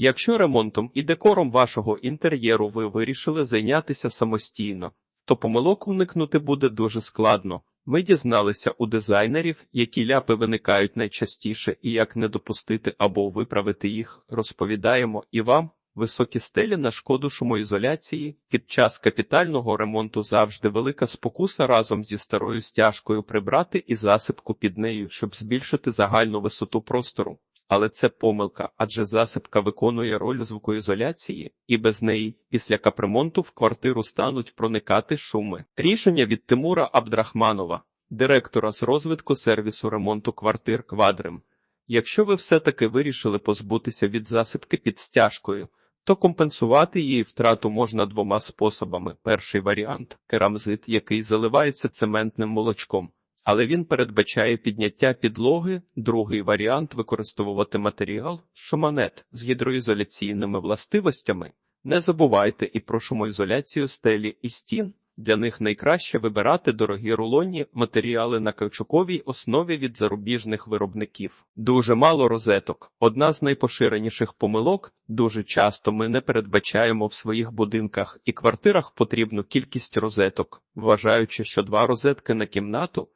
Якщо ремонтом і декором вашого інтер'єру ви вирішили зайнятися самостійно, то помилок уникнути буде дуже складно. Ми дізналися у дизайнерів, які ляпи виникають найчастіше і як не допустити або виправити їх, розповідаємо і вам. Високі стелі на шкоду шумоізоляції під час капітального ремонту завжди велика спокуса разом зі старою стяжкою прибрати і засипку під нею, щоб збільшити загальну висоту простору. Але це помилка, адже засипка виконує роль звукоізоляції, і без неї після капремонту в квартиру стануть проникати шуми. Рішення від Тимура Абдрахманова, директора з розвитку сервісу ремонту квартир Квадрим. Якщо ви все-таки вирішили позбутися від засипки під стяжкою, то компенсувати її втрату можна двома способами. Перший варіант керамзит, який заливається цементним молочком, але він передбачає підняття підлоги. Другий варіант використовувати матеріал шуманет з гідроізоляційними властивостями. Не забувайте і про шумоізоляцію стелі і стін. Для них найкраще вибирати дорогі рулонні матеріали на каучуковій основі від зарубіжних виробників. Дуже мало розеток. Одна з найпоширеніших помилок. Дуже часто ми не передбачаємо в своїх будинках і квартирах потрібну кількість розеток, вважаючи, що два розетки на кімнату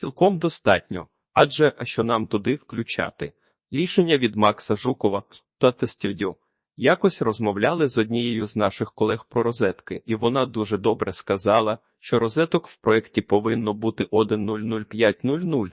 цілком достатньо. Адже а що нам туди включати? Рішення від Макса Жукова та Тестюдю. Якось розмовляли з однією з наших колег про розетки, і вона дуже добре сказала, що розеток в проєкті повинно бути 1.00500.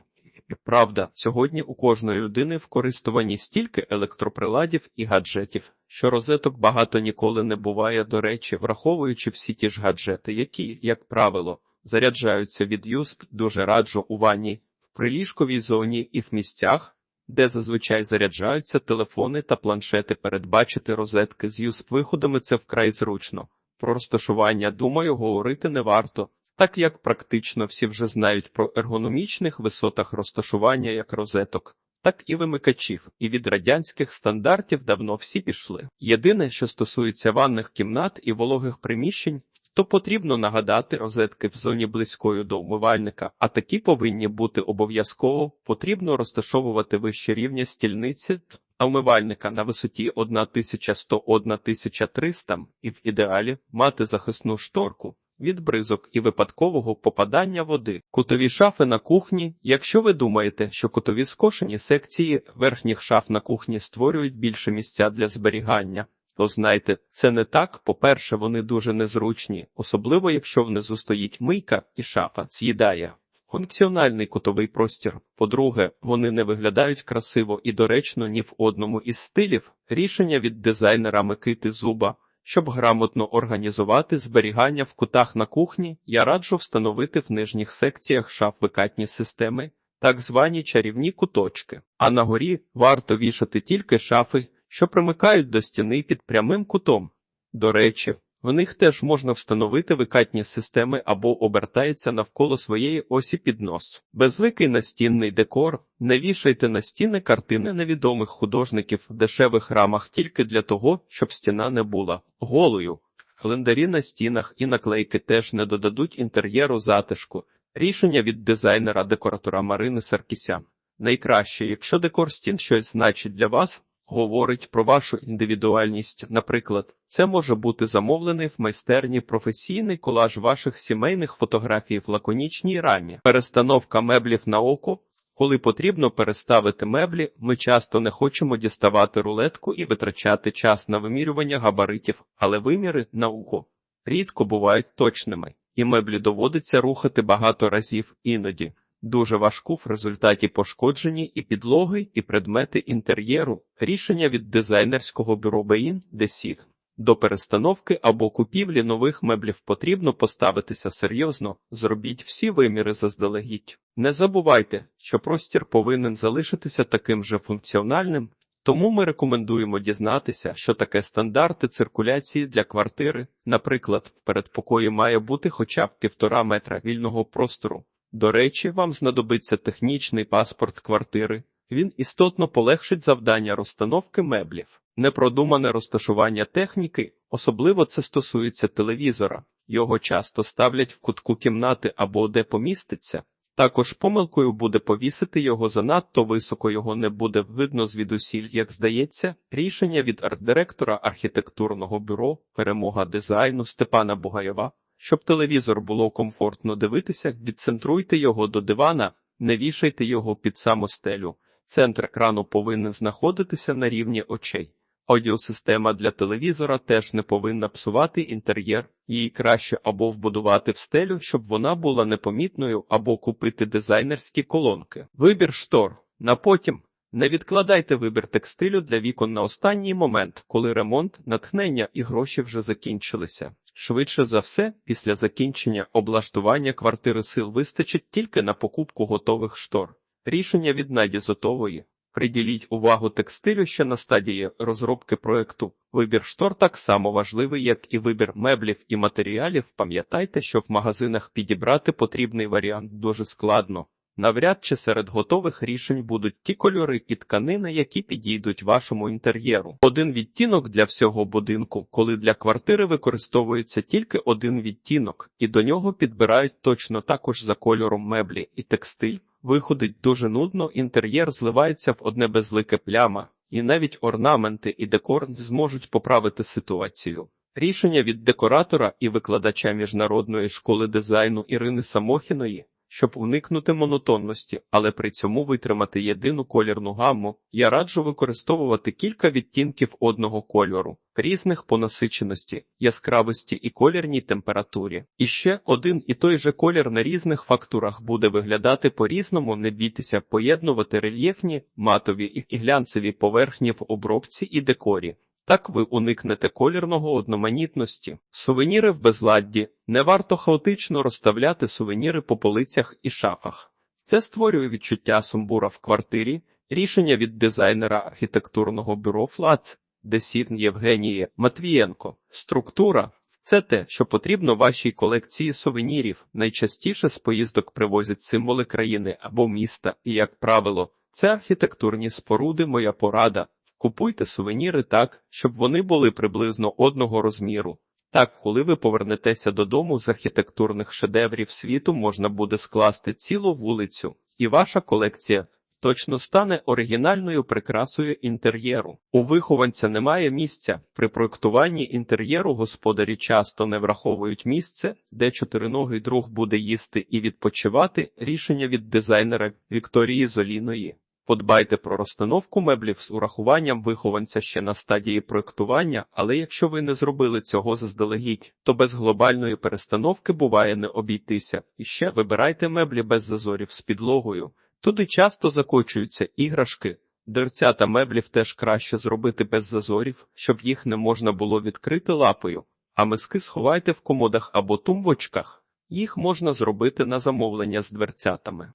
І правда, сьогодні у кожної людини в користуванні стільки електроприладів і гаджетів, що розеток багато ніколи не буває, до речі, враховуючи всі ті ж гаджети, які, як правило, заряджаються від USB, дуже раджу у ванні, в приліжковій зоні і в місцях, де зазвичай заряджаються телефони та планшети, передбачити розетки з USB-виходами це вкрай зручно. Про розташування, думаю, говорити не варто, так як практично всі вже знають про ергономічних висотах розташування як розеток, так і вимикачів, і від радянських стандартів давно всі пішли. Єдине, що стосується ванних кімнат і вологих приміщень, то потрібно нагадати розетки в зоні близькою до умивальника, а такі повинні бути обов'язково, потрібно розташовувати вище рівня стільниці, а умивальника на висоті 1100-1300 і в ідеалі мати захисну шторку. Від бризок і випадкового попадання води, кутові шафи на кухні. Якщо ви думаєте, що кутові скошені секції верхніх шаф на кухні створюють більше місця для зберігання, то знайте, це не так. По-перше, вони дуже незручні, особливо якщо внизу стоїть мийка і шафа з'їдає. Функціональний кутовий простір. По-друге, вони не виглядають красиво і доречно ні в одному із стилів. Рішення від дизайнера Микити Зуба. Щоб грамотно організувати зберігання в кутах на кухні, я раджу встановити в нижніх секціях шаф викатні системи, так звані чарівні куточки. А на горі варто вішати тільки шафи, що примикають до стіни під прямим кутом. До речі, в них теж можна встановити викатні системи або обертається навколо своєї осі піднос. Безликий настінний декор. Не вішайте на стіни картини невідомих художників в дешевих рамах тільки для того, щоб стіна не була голою. Календарі на стінах і наклейки теж не додадуть інтер'єру затишку. Рішення від дизайнера-декоратора Марини Саркісян. Найкраще, якщо декор стін щось значить для вас, говорить про вашу індивідуальність. Наприклад, це може бути замовлений в майстерні професійний колаж ваших сімейних фотографій в лаконічній рамі, перестановка меблів на око. Коли потрібно переставити меблі, ми часто не хочемо діставати рулетку і витрачати час на вимірювання габаритів, але виміри на око рідко бувають точними, і меблі доводиться рухати багато разів іноді. Дуже важку в результаті пошкоджені і підлоги, і предмети інтер'єру, рішення від дизайнерського бюро Беїн Десіг. До перестановки або купівлі нових меблів потрібно поставитися серйозно, зробіть всі виміри заздалегідь. Не забувайте, що простір повинен залишитися таким же функціональним, тому ми рекомендуємо дізнатися, що таке стандарти циркуляції для квартири. Наприклад, в передпокої має бути хоча б півтора метра вільного простору. До речі, вам знадобиться технічний паспорт квартири. Він істотно полегшить завдання розстановки меблів. Непродумане розташування техніки, особливо це стосується телевізора. Його часто ставлять в кутку кімнати або де поміститься. Також помилкою буде повісити його занадто високо, його не буде видно звідусіль, як здається. Рішення від арт-директора архітектурного бюро перемога дизайну Степана Бугаєва. Щоб телевізор було комфортно дивитися, відцентруйте його до дивана, не вішайте його під саму стелю. Центр екрану повинен знаходитися на рівні очей. Аудіосистема для телевізора теж не повинна псувати інтер'єр, її краще або вбудувати в стелю, щоб вона була непомітною, або купити дизайнерські колонки. Вибір штор на потім. Не відкладайте вибір текстилю для вікон на останній момент, коли ремонт, натхнення і гроші вже закінчилися. Швидше за все, після закінчення облаштування квартири сил вистачить тільки на покупку готових штор. Рішення від Наді Зотової. Приділіть увагу текстилю ще на стадії розробки проекту. Вибір штор так само важливий, як і вибір меблів і матеріалів. Пам'ятайте, що в магазинах підібрати потрібний варіант дуже складно. Навряд чи серед готових рішень будуть ті кольори і тканини, які підійдуть вашому інтер'єру. Один відтінок для всього будинку, коли для квартири використовується тільки один відтінок, і до нього підбирають точно також за кольором меблі і текстиль. Виходить дуже нудно, інтер'єр зливається в одне безлике пляма, і навіть орнаменти і декор зможуть поправити ситуацію. Рішення від декоратора і викладача міжнародної школи дизайну Ірини Самохіної, щоб уникнути монотонності, але при цьому витримати єдину колірну гамму, я раджу використовувати кілька відтінків одного кольору, різних по насиченості, яскравості і колірній температурі. І ще один і той же колір на різних фактурах буде виглядати по-різному, не бійтеся поєднувати рельєфні, матові і глянцеві поверхні в обробці і декорі. Так ви уникнете колірного одноманітності. Сувеніри в безладді. Не варто хаотично розставляти сувеніри по полицях і шафах. Це створює відчуття сумбура в квартирі, рішення від дизайнера архітектурного бюро ФЛАЦ, Десін Євгенії Матвієнко. Структура це те, що потрібно вашій колекції сувенірів. Найчастіше з поїздок привозять символи країни або міста, і, як правило, це архітектурні споруди. Моя порада. Купуйте сувеніри так, щоб вони були приблизно одного розміру. Так, коли ви повернетеся додому з архітектурних шедеврів світу, можна буде скласти цілу вулицю, і ваша колекція точно стане оригінальною прикрасою інтер'єру. У вихованця немає місця. При проєктуванні інтер'єру господарі часто не враховують місце, де чотириногий друг буде їсти і відпочивати. Рішення від дизайнера Вікторії Золіної. Подбайте про розстановку меблів з урахуванням вихованця ще на стадії проектування, але якщо ви не зробили цього заздалегідь, то без глобальної перестановки буває не обійтися. І ще вибирайте меблі без зазорів з підлогою. Туди часто закочуються іграшки. Дерцята меблів теж краще зробити без зазорів, щоб їх не можна було відкрити лапою, а миски сховайте в комодах або тумбочках. Їх можна зробити на замовлення з дверцятами.